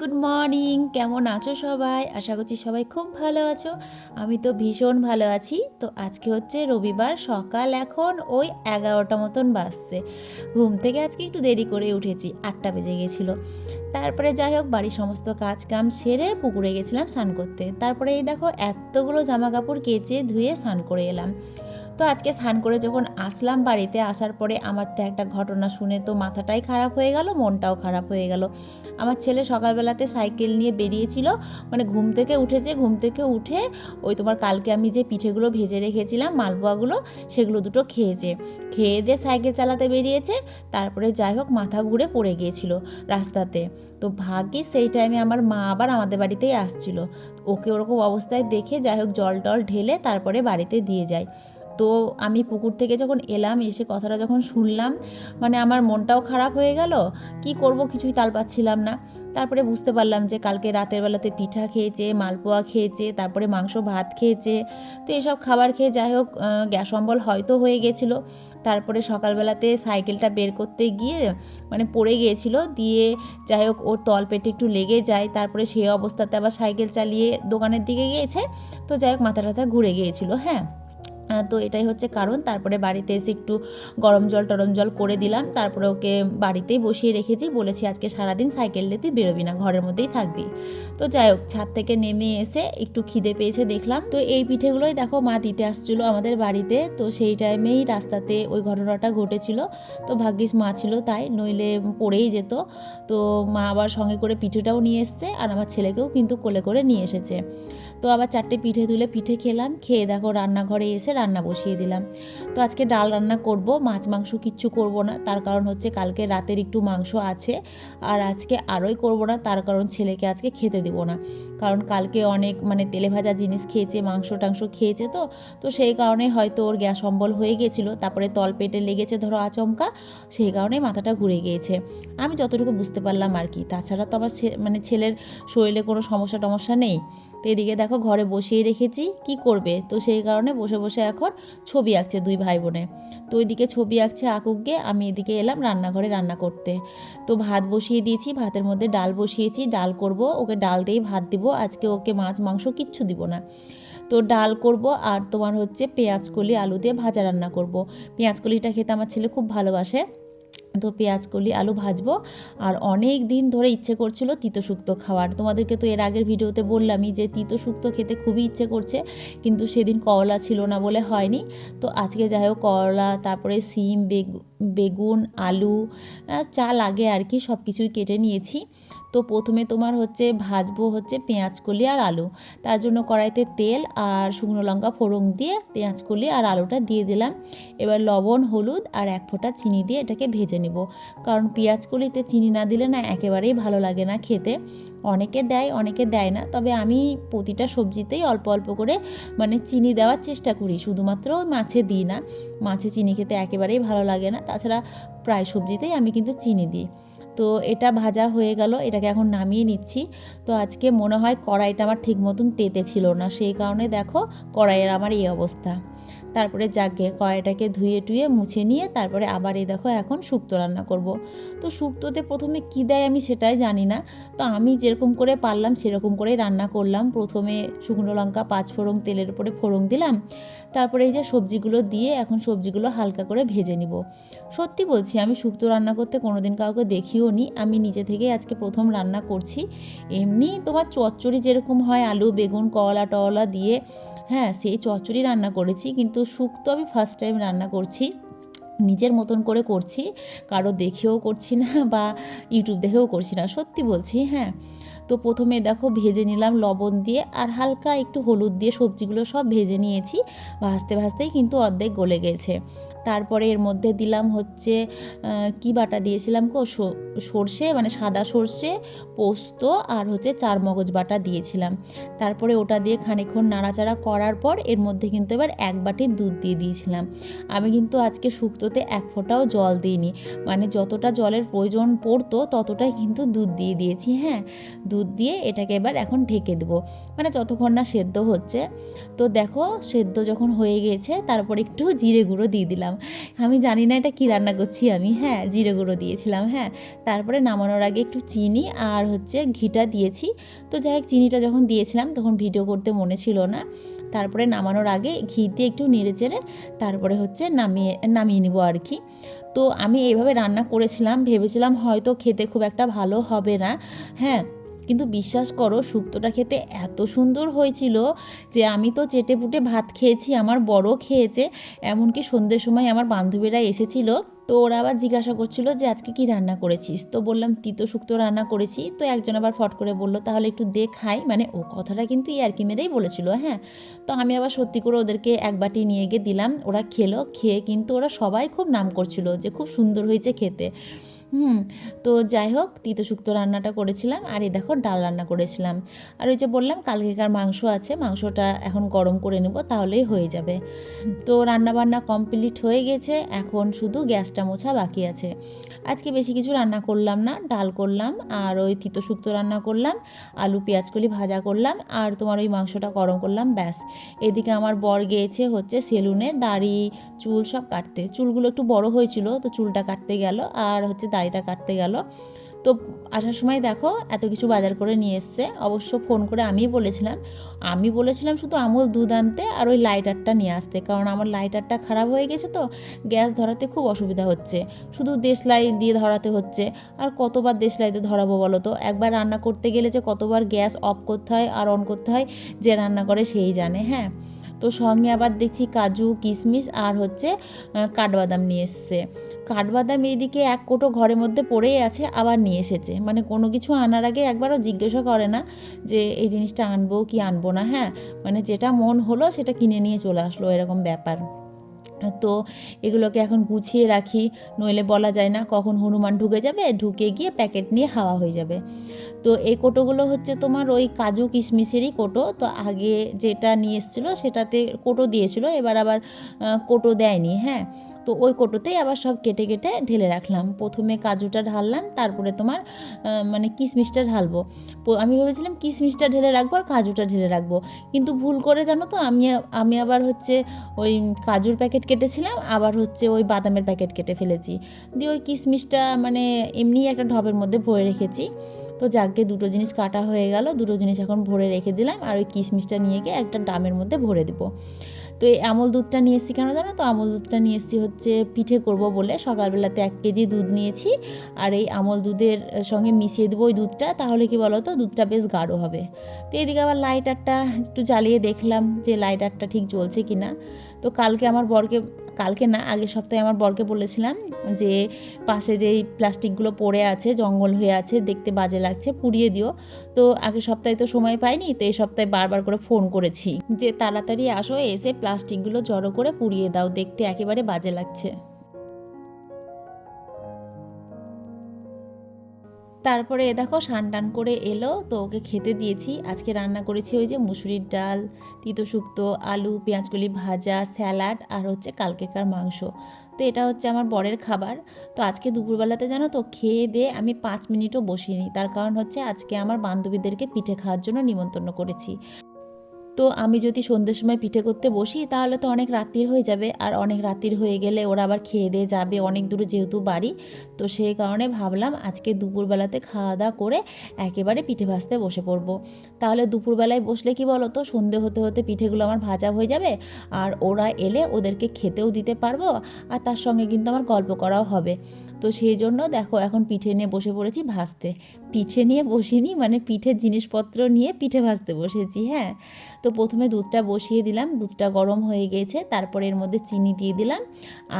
Good morning. কেমন আছো সবাই? আশা করছি সবাই খুব ভালো আছো। আমি তো ভীষণ ভালো আছি। তো আজকে হচ্ছে রবিবার, সকাল এখন ওই এগারোটা মতন বাজছে। ঘুম থেকে আজকে একটু দেরি করে উঠেছি, আটটা বেজে গেছিল। তারপরে যাই হোক, বাড়ির সমস্ত কাজ কাম সেরে পুকুরে গেছিলাম স্নান করতে। তারপরে এই দেখো, এতগুলো জামা কাপড় কেচে ধুয়ে স্নান করে এলাম। তো আজকে স্নান করে যখন আসলাম বাড়িতে, আসার পরে আমার তো একটা ঘটনা শুনে তো মাথাটাই খারাপ হয়ে গেল, মনটাও খারাপ হয়ে গেল। আমার ছেলে সকালবেলাতে সাইকেল নিয়ে বেরিয়েছিল মানে ঘুম থেকে উঠেছে, ঘুম থেকে উঠে ওই তোমার কালকে আমি যে পিঠেগুলো ভেজে রেখেছিলাম, মালপোয়াগুলো, সেগুলো দুটো খেয়েছে। খেয়ে দিয়ে সাইকেল চালাতে বেরিয়েছে, তারপরে যাই হোক মাথা ঘুরে পড়ে গিয়েছিল রাস্তাতে। তো ভাগ্যিস সেই টাইমে আমার মা আবার আমাদের বাড়িতেই আসছিল। ওকে ওরকম অবস্থায় দেখে যাই হোক জল টল ঢেলে তারপরে বাড়িতে দিয়ে যায়। তো আমি পুকুর থেকে যখন এলাম, এসে কথাটা যখন শুনলাম মানে আমার মনটাও খারাপ হয়ে গেল। কি করব কিছুই তাল পাচ্ছিলাম না। তারপরে বুঝতে পারলাম যে কালকে রাতের বেলাতে পিঠা খেয়েছে, মালপোয়া খেয়েছে, তারপরে মাংস, ভাত খেয়েছে। তো এসব খাবার খেয়ে যাই হোক গ্যাস অম্বল হয়তো হয়ে গেছিল। তারপরে সকালবেলাতে সাইকেলটা বের করতে গিয়ে মানে পড়ে গিয়েছিল। দিয়ে যাই হোক, ওর তল পেটে একটু লেগে যায়। তারপরে সেই অবস্থাতে আবার সাইকেল চালিয়ে দোকানের দিকে গিয়েছে। তো যাই হোক, মাথা টাথা ঘুরে গিয়েছিল হ্যাঁ। তো এটাই হচ্ছে কারণ। তারপরে বাড়িতে এসে একটু গরম জল টরম জল করে দিলাম। তারপরে ওকে বাড়িতেই বসিয়ে রেখেছি। বলেছি, আজকে সারাদিন সাইকেল নিয়ে তুই বেরোবি না, ঘরের মধ্যেই থাকবি। তো যাই হোক, ছাদ থেকে নেমে এসে একটু খিদে পেয়েছে দেখলাম। তো এই পিঠেগুলোই দেখো মা দিতে আসছিল আমাদের বাড়িতে। তো সেই টাইমেই রাস্তাতে ওই ঘটনাটা ঘটেছিল। তো ভাগ্যিস মা ছিল তাই, নইলে পড়েই যেত। তো মা আবার সঙ্গে করে পিঠেটাও নিয়ে এসছে আর আমার ছেলেকেও কিন্তু কোলে করে নিয়ে এসেছে। তো আবার চারটে পিঠে তুলে পিঠে খেলাম। খেয়ে দেখো রান্নাঘরে এসে রান্না বসিয়ে দিলাম। তো আজকে ডাল রান্না করব, মাছ মাংস কিচ্ছু করব না। তার কারণ হচ্ছে কালকে রাতের একটু মাংস আছে, আর আজকে আরোই করব না। তার কারণ ছেলেকে আজকে খেতে দেবো না। কারণ কালকে অনেক মানে তেলে ভাজা জিনিস খেয়েছে, মাংস টাংস খেয়েছে তো। তো সেই কারণে হয়তো ওর গ্যাস অম্বল হয়ে গেছিল, তারপরে তল পেটে লেগেছে ধরো আচমকা, সেই কারণে মাথাটা ঘুরে গিয়েছে। আমি যতটুকু বুঝতে পারলাম আর কি। তাছাড়া তো আমার মানে ছেলের শরীরে কোনো সমস্যা টমস্যা নেই। তো এদিকে দেখো ঘরে বসিয়ে রেখেছি, কি করবে? তো সেই কারণে বসে বসে এখন ছবি আঁকছে দুই ভাই বোনে তো ওইদিকে ছবি আঁকছে আঁকুক গিয়ে আমি এদিকে এলাম রান্নাঘরে রান্না করতে। তো ভাত বসিয়ে দিয়েছি, ভাতের মধ্যে ডাল বসিয়েছি, ডাল করব, ওকে ডাল দিয়েই ভাত দিব, আজকে ওকে মাছ, মাংস কিচ্ছু দিব না। তো ডাল করব আর তোমার হচ্ছে পেঁয়াজ কলি আলু দিয়ে ভাজা রান্না করব। পেঁয়াজ কলিটা খেতে আমার ছেলে খুব ভালোবাসে। তো পেঁয়াজ, কলি, আলু ভাজবো। আর অনেক দিন ধরে ইচ্ছে করছিল তিতো শুক্তো খাওয়ার। তোমাদেরকে তো এর আগের ভিডিওতে বললামই যে তিতো শুক্তো খেতে খুবই ইচ্ছে করছে, কিন্তু সেদিন করলা ছিল না বলে হয়নি। তো আজকে যাই হোক করলা, তারপরে সিম বেগুন, আলু চা লাগে আর কি সব কিছুই কেটে নিয়েছি। তো প্রথমে তোমার হচ্ছে ভাজবো হচ্ছে পেঁয়াজ, কলি আর আলু। তার জন্য কড়াইতে তেল আর শুকনো লঙ্কা ফোড়ং দিয়ে পেঁয়াজ, কলি আর আলুটা দিয়ে দিলাম। এবার লবণ, হলুদ আর এক ফোঁটা চিনি দিয়ে এটাকে ভেজে নেব। কারণ পেঁয়াজ কলিতে চিনি না দিলে না একেবারেই ভালো লাগে না খেতে। অনেকে দেয় অনেকে দেয় না। তবে আমি প্রতিটা সবজিতেই অল্প অল্প করে মানে চিনি দেওয়ার চেষ্টা করি। শুধুমাত্র মাছে দিই না। মাছে চিনি খেতে একেবারেই ভালো লাগে না। তাছাড়া প্রায় সবজিতেই আমি কিন্তু চিনি দিই। তো এটা ভাজা হয়ে গেল। এটাকে এখন নামিয়ে নিচ্ছি। তো আজকে মনে হয় কড়াইটা আমার ঠিক মতন তেতে ছিল না। সেই কারণে দেখো কড়াইয়ের আমার এই অবস্থা। তারপরে জাগে কড়াইটাকে ধুয়ে টুয়ে মুছে নিয়ে তারপরে আবার এই দেখো এখন শুক্তো রান্না করব। তো শুক্তোতে প্রথমে কী দেয় আমি সেটাই জানি না। তো আমি যেরকম করে পারলাম সেরকম করেই রান্না করলাম। প্রথমে শুকনো লঙ্কা, পাঁচ ফোড়ং তেলের উপরে ফোড়ং দিলাম। তারপরে এই যে সবজিগুলো দিয়ে এখন সবজিগুলো হালকা করে ভেজে নিব। সত্যি বলছি, আমি শুক্তো রান্না করতে কোনো দিন কাউকে দেখিও নি। আমি নিজে থেকেই আজকে প্রথম রান্না করছি। এমনি তোমার চচ্চড়ি যেরকম হয়, আলু, বেগুন, কলা, টলা দিয়ে হ্যাঁ সেই চচ্চড়ি রান্না করেছি। কিন্তু শুক্তো আমি ফার্স্ট টাইম রান্না করছি। নিজের মতন করে করছি, কারও দেখেও করছি না বা ইউটিউব দেখেও করছি না। সত্যি বলছি হ্যাঁ। তো প্রথমে দেখো ভেজে নিলাম লবণ দিয়ে আর হালকা একটু হলুদ দিয়ে সবজিগুলো সব ভেজে নিয়েছি। ভাজতে ভাজতেই কিন্তু অর্ধেক গলে গেছে। তারপরে এর মধ্যে দিলাম হচ্ছে কি বাটা দিয়েছিলাম কো সর্ষে মানে সাদা সর্ষে, পোস্ত আর হচ্ছে চার মগজ বাটা দিয়েছিলাম। তারপরে ওটা দিয়ে খানিক্ষণ নাড়াচাড়া করার পর এর মধ্যে কিন্তু এবার এক বাটি দুধ দিয়ে দিয়েছিলাম। আমি কিন্তু আজকে শুক্তোতে এক ফোঁটাও জল দিইনি। মানে যতটা জলের প্রয়োজন পড়তো ততটাই কিন্তু দুধ দিয়ে দিয়েছি হ্যাঁ? দুধ দিয়ে এটাকে এবার এখন ঢেকে দেবো। মানে যতক্ষণ না সেদ্ধ হচ্ছে। তো দেখো, সেদ্ধ যখন হয়ে গেছে, তারপর একটু জিরে গুঁড়ো দিয়ে দিলাম। আমি জানি না এটা কী রান্না করছি আমি। হ্যাঁ জিরে গুঁড়ো দিয়েছিলাম হ্যাঁ। তারপরে নামানোর আগে একটু চিনি আর হচ্ছে ঘিটা দিয়েছি। তো যাই হোক, চিনিটা যখন দিয়েছিলাম তখন ভিডিও করতে মনে ছিল না। তারপরে নামানোর আগে ঘি দিয়ে একটু নেড়ে চেড়ে তারপরে হচ্ছে নামিয়ে নামিয়ে নিব আর কি। তো আমি এইভাবে রান্না করেছিলাম, ভেবেছিলাম হয়তো খেতে খুব একটা ভালো হবে না। হ্যাঁ কিন্তু বিশ্বাস করো, শুক্তোটা খেতে এত সুন্দর হয়েছিল যে আমি তো চেটে পুটে ভাত খেয়েছি, আমার বড় খেয়েছে। এমনকি সন্ধ্যের সময় আমার বান্ধবীরা এসেছিল, তো ওরা আবার জিজ্ঞাসা করছিল যে, আজকে কি রান্না করেছিস? তো বললাম, তিতো শুক্তো রান্না করেছি। তো একজন আবার ফট করে বলল, তাহলে একটু দে খাই মানে ও কথাটা কিন্তু ইয়ার্কি মেরেই বলেছিল হ্যাঁ। তো আমি আবার সত্যি করে ওদেরকে এক বাটি নিয়ে গিয়ে দিলাম, ওরা খেলো, খেয়ে কিন্তু ওরা সবাই খুব নাম করছিল যে, খুব সুন্দর হয়েছে খেতে। হুম, তো যাই হোক, তিতো শুক্তো রান্নাটা করেছিলাম, আর এই দেখো ডাল রান্না করেছিলাম। আর ওই যে বললাম কালকেকার মাংস আছে, মাংসটা এখন গরম করে নেব, তাহলেই হয়ে যাবে। তো রান্না বান্না কমপ্লিট হয়ে গেছে, এখন শুধু গ্যাসটা মোছা বাকি আছে। আজকে বেশি কিছু রান্না করলাম না, ডাল করলাম, আর ওই তিতো শুক্তো রান্না করলাম, আলু, পেঁয়াজ কলি ভাজা করলাম, আর তোমার ওই মাংসটা গরম করলাম, ব্যাস। এদিকে আমার বর গিয়েছে হচ্ছে সেলুনে, দাড়ি, চুল সব কাটতে। চুলগুলো একটু বড় হয়েছিল, তো চুলটা কাটতে গেল, আর হচ্ছে দাড়িটা কাটতে গেল। তো আসার সময় দেখো এত কিছু বাজার করে নিয়ে এসছে। অবশ্য ফোন করে আমিই বলেছিলাম। আমি বলেছিলাম শুধু আমুল দুধ আনতে আর ওই লাইটারটা নিয়ে আসতে। কারণ আমার লাইটারটা খারাপ হয়ে গেছে তো, গ্যাস ধরাতে খুব অসুবিধা হচ্ছে। শুধু দেশলাই দিয়ে ধরাতে হচ্ছে। আর কতবার দেশলাইতে ধরাবো বলো তো? একবার রান্না করতে গেলে যে কতবার গ্যাস অফ করতে হয় আর অন করতে হয়, যে রান্না করে সেই জানে হ্যাঁ। তো সঙ্গে আবার দেখছি কাজু, কিশমিশ আর হচ্ছে কাঠবাদাম নিয়ে এসছে। কাঠবাদাম এইদিকে এক কোটো ঘরের মধ্যে পড়েই আছে, আবার নিয়ে এসেছে। মানে কোনো কিছু আনার আগে একবারও জিজ্ঞাসা করে না যে, এই জিনিসটা আনব কি আনব না? হ্যাঁ মানে যেটা মন হলো সেটা কিনে নিয়ে চলে আসলো এরকম ব্যাপার। তো এগুলোকে এখন গুছিয়ে রাখি, নইলে বলা যায় না কখন হনুমান ঢুকে যাবে, ঢুকে গিয়ে প্যাকেট নিয়ে হাওয়া হয়ে যাবে। তো এই কোটোগুলো হচ্ছে তোমার ওই কাজু কিশমিশেরই কোটো। তো আগে যেটা নিয়ে এসেছিল সেটাতে কোটো দিয়েছিল, এবার আবার কোটো দেয়নি হ্যাঁ? তো ওই কোটোতেই আবার সব কেটে কেটে ঢেলে রাখলাম। প্রথমে কাজুটা ঢাললাম, তারপরে তোমার মানে কিশমিশটা ঢালবো। আমি ভেবেছিলাম কিশমিশটা ঢেলে রাখব আর কাজুটা ঢেলে রাখব। কিন্তু ভুল করে জানো তো, আমি আমি আবার হচ্ছে ওই কাজুর প্যাকেট কেটেছিলাম, আবার হচ্ছে ওই বাদামের প্যাকেট কেটে ফেলেছি। দিয়ে ওই কিশমিশটা মানে এমনি একটা ঢবের মধ্যে ভরে রেখেছি। তো যাকে দুটো জিনিস কাটা হয়ে গেল, দুটো জিনিস এখন ভরে রেখে দিলাম আর ওই কিশমিশটা নিয়ে গিয়ে একটা ডামের মধ্যে ভরে দেবো। তো এই আমল দুধটা নিয়ে এসেছি কেন জানো? তো আমল দুধটা নিয়ে এসেছি হচ্ছে পিঠে করব বলে। সকালবেলাতে এক কেজি দুধ নিয়েছি আর এই আমল দুধের সঙ্গে মিশিয়ে দেবো ওই দুধটা। তাহলে কি বলো তো দুধটা বেশ গাঢ় হবে। তো এদিকে আবার লাইটারটা একটু জ্বালিয়ে দেখলাম যে লাইটারটা ঠিক জ্বলছে কি না তো কালকে আমার বরকে কালকে না, আগের সপ্তাহে আমার বরকে বলেছিলাম যে পাশে যেই প্লাস্টিকগুলো পড়ে আছে, জঙ্গল হয়ে আছে, দেখতে বাজে লাগছে, পুড়িয়ে দিও। তো আগের সপ্তাহে তো সময় পাইনি, তো এই সপ্তাহে বারবার করে ফোন করেছি যে তাড়াতাড়ি আসো, এসে প্লাস্টিকগুলো জড়ো করে পুড়িয়ে দাও, দেখতে একেবারে বাজে লাগছে। তারপরে এ দেখো টান করে এলো, তো ওকে খেতে দিয়েছি। আজকে রান্না করেছি ওই যে মুসুরির ডাল, তিতো শুক্তো, আলু পেঁয়াজগুলি ভাজা, স্যালাড আর হচ্ছে কালকেকার মাংস। তো এটা হচ্ছে আমার বরের খাবার। তো আজকে দুপুরবেলাতে জানো তো খেয়ে দিয়ে আমি পাঁচ মিনিটও বসিনি। তার কারণ হচ্ছে আজকে আমার বান্ধবীদেরকে পিঠে খাওয়ার জন্য নিমন্ত্রণ করেছি। তো আমি যদি সন্ধ্যের সময় পিঠে করতে বসি, তাহলে তো অনেক রাত্রির হয়ে যাবে। আর অনেক রাত্রির হয়ে গেলে ওরা আবার খেয়ে দিয়ে যাবে অনেক দূরে যেহেতু বাড়ি। তো সেই কারণে ভাবলাম আজকে দুপুরবেলাতে খাওয়া দাওয়া করে একেবারে পিঠে ভাজতে বসে পড়ব। তাহলে দুপুরবেলায় বসলে কি বলো তো সন্ধে হতে হতে পিঠেগুলো আমার ভাজা হয়ে যাবে। আর ওরা এলে ওদেরকে খেতেও দিতে পারব। আর তার সঙ্গে কিন্তু আমার গল্প করাও হবে। তো সেই জন্য দেখো এখন পিঠে নিয়ে বসে পড়েছি ভাজতে। পিঠে নিয়ে বসিনি মানে পিঠের জিনিসপত্র নিয়ে পিঠে ভাজতে বসেছি হ্যাঁ। তো প্রথমে দুধটা বসিয়ে দিলাম, দুধটা গরম হয়ে গেছে, তারপরে এর মধ্যে চিনি দিয়ে দিলাম,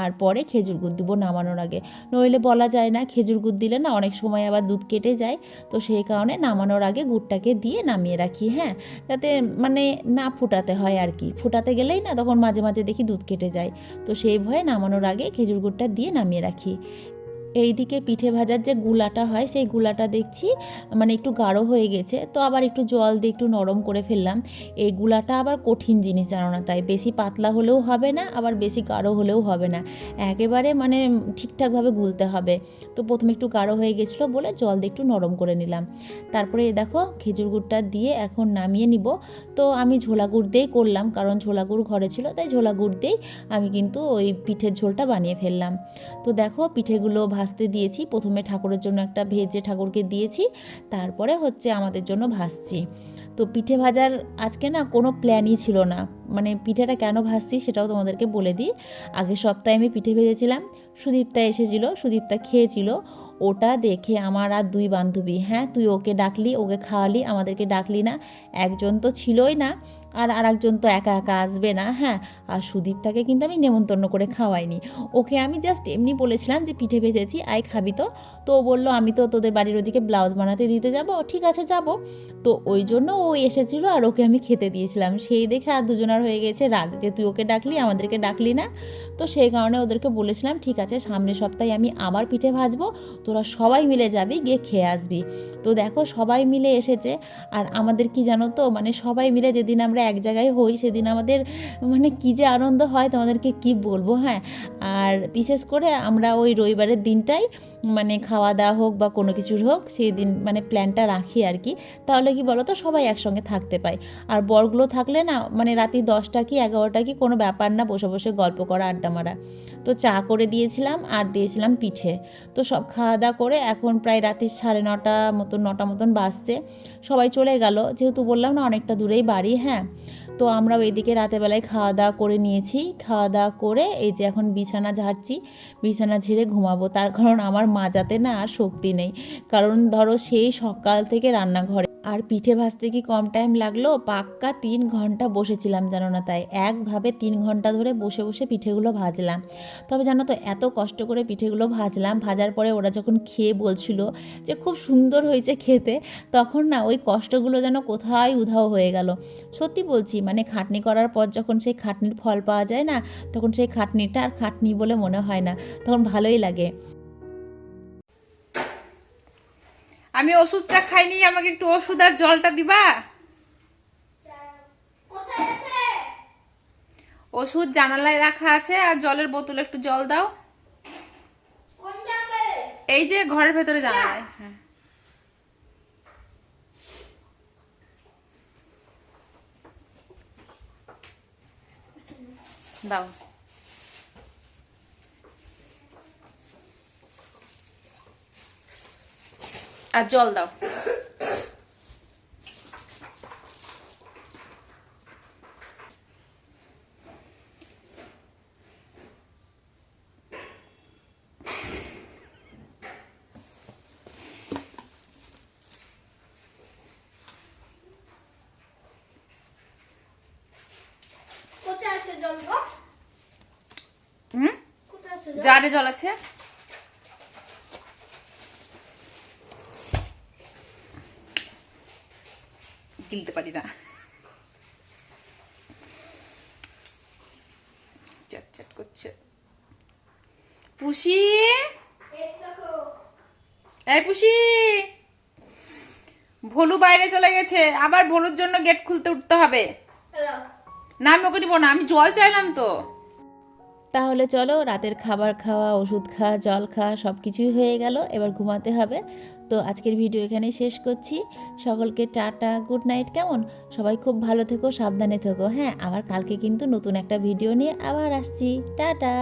আর পরে খেজুর গুড় দিব নামানোর আগে। নইলে বলা যায় না, খেজুর গুড় দিলে না অনেক সময় আবার দুধ কেটে যায়, তো সেই কারণে নামানোর আগে গুড়টাকে দিয়ে নামিয়ে রাখি হ্যাঁ। যাতে মানে না ফুটাতে হয় আর কি। ফুটাতে গেলেই না তখন মাঝে মাঝে দেখি দুধ কেটে যায়, তো সেই ভয়ে নামানোর আগে খেজুর গুড়টা দিয়ে নামিয়ে রাখি। এইদিকে পিঠে ভাজার যে গুলাটা হয়, সেই গুলাটা দেখছি মানে একটু গাঢ় হয়ে গেছে। তো আবার একটু জল দিয়ে একটু নরম করে ফেললাম। এই গুলাটা আবার কঠিন জিনিস, জানো না তাই। বেশি পাতলা হলেও হবে না, আবার বেশি গাঢ় হলেও হবে না। একেবারে মানে ঠিকঠাকভাবে গুলতে হবে। তো প্রথমে একটু গাঢ় হয়ে গেছিল বলে জল দিয়ে একটু নরম করে নিলাম। তারপরে এই দেখো, খেজুর গুড়টা দিয়ে এখন নামিয়ে নিব। তো আমি ঝোলা গুড় দিয়েই করলাম, কারণ ঝোলা গুড় ঘরে ছিল, তাই ঝোলা গুড় দিয়েই আমি কিন্তু ওই পিঠের ঝোলটা বানিয়ে ফেললাম। তো দেখো, পিঠেগুলো ভাজতে দিয়েছি। প্রথমে ঠাকুরের জন্য একটা ভেজে ঠাকুরকে দিয়েছি, তারপরে হচ্ছে আমাদের জন্য ভাজছি। তো পিঠে ভাজার আজকে না কোনো প্ল্যানই ছিল না। মানে পিঠেটা কেন ভাজছি সেটাও তোমাদেরকে বলে দিই। আগের সপ্তাহে আমি পিঠে ভেজেছিলাম, সুদীপ্তা এসেছিল, সুদীপ্তা খেয়েছিল। ওটা দেখে আমার আর দুই বান্ধবী হ্যাঁ তুই ওকে ডাকলি, ওকে খাওয়ালি, আমাদেরকে ডাকলি না। একজন তো ছিলই না। আর আরেকজন তো একা একা আসবে না হ্যাঁ? আর সুদীপ্তাকে কিন্তু আমি নেমন্তন্ন করে খাওয়াইনি। ওকে আমি জাস্ট এমনি বলেছিলাম যে পিঠে ভেজেছি আয় খাবি তো। তো ও বলল, আমি তো তোদের বাড়ির ওদিকে ব্লাউজ বানাতে দিতে যাব, ঠিক আছে, যাব। তো ওই জন্য ও এসেছিল আর ওকে আমি খেতে দিয়েছিলাম। সেই দেখে আর দুজনার হয়ে গেছে রাগ যে, তুই ওকে ডাকলি, আমাদেরকে ডাকলি না? তো সেই কারণে ওদেরকে বলেছিলাম, ঠিক আছে, সামনের সপ্তাহে আমি আবার পিঠে ভাজবো, তোরা সবাই মিলে যাবি, গিয়ে খেয়ে আসবি। তো দেখো, সবাই মিলে এসেছে। আর আমাদের কি জানো তো মানে সবাই মিলে যেদিন আমরা এক জায়গায় হই, সেদিন আমাদের মানে কী যে আনন্দ হয় তোমাদেরকে কি বলব হ্যাঁ? আর বিশেষ করে আমরা ওই রবিবারের দিনটাই মানে খাওয়া দাওয়া হোক বা কোনো কিছুর হোক, সেই দিন মানে প্ল্যানটা রাখি আর কি। তাহলে কি বলো তো সবাই একসঙ্গে থাকতে পাই আর বরগুলো থাকলে না মানে রাতি দশটা কি এগারোটা কি কোনো ব্যাপার না বসে বসে গল্প করা, আড্ডা মারা। তো চা করে দিয়েছিলাম আর দিয়েছিলাম পিঠে। তো সব খাওয়া দাওয়া করে এখন প্রায় রাত্রি সাড়ে নটা মতন নটা মতন বাজছে। সবাই চলে গেল। যেহেতু বললাম না অনেকটা দূরেই বাড়ি হ্যাঁ? তো আমরাও এদিকে রাতেবেলায় খাওয়া দাওয়া করে নিয়েছি। খাওয়া দাওয়া করে এই যে এখন বিছানা ঝাড়ছি, বিছানা ঝেড়ে ঘুমাবো। তার কারণ আমার মাজাতে না আর শক্তি নেই। কারণ ধরো সেই সকাল থেকে রান্নাঘরে আর পিঠে ভাজতে কি কম টাইম লাগল? পাক্কা তিন ঘণ্টা বসেছিলাম জানো না তাই। একভাবে তিন ঘণ্টা ধরে বসে বসে পিঠেগুলো ভাজলাম। তবে জানো তো, এত কষ্ট করে পিঠেগুলো ভাজলাম, ভাজার পরে ওরা যখন খেয়ে বলছিল যে খুব সুন্দর হয়েছে খেতে, তখন না ওই কষ্টগুলো যেন কোথায় উধাও হয়ে গেল। সত্যি বলছি মানে খাটনি করার পর যখন সেই খাটনির ফল পাওয়া যায় না, তখন সেই খাটনিটা আর খাটনি বলে মনে হয় না, তখন ভালোই লাগে। আমি ওষুধটা খাইনি আমাকে একটু ওষুধ আর জলটা দিবা? ওষুধ জানালায় রাখা আছে আর জলের বোতলে একটু জল দাও। এই যে ঘরের ভেতরে জানালায় হ্যাঁ। দাও। আর জল দাও? জারে জল আছে। গিলতে পারি না। ভলু বাইরে চলে গেছে। আবার ভলুর জন্য গেট খুলতে উঠতে হবে। না, আমি ওকে দিব না। আমি জল চাইলাম তো। তাহলে চলো, রাতের খাবার খাওয়া, ওষুধ খাওয়া, জল খাওয়া সব কিছুই হয়ে গেল। এবার ঘুমাতে হবে। তো আজকের ভিডিও এখানে শেষ করছি। সকলকে টাটা, গুড নাইট, কেমন? সবাই খুব ভালো থেকো, সাবধানে থেকো হ্যাঁ? আবার কালকে কিন্তু নতুন একটা ভিডিও নিয়ে আবার আসছি। টাটা!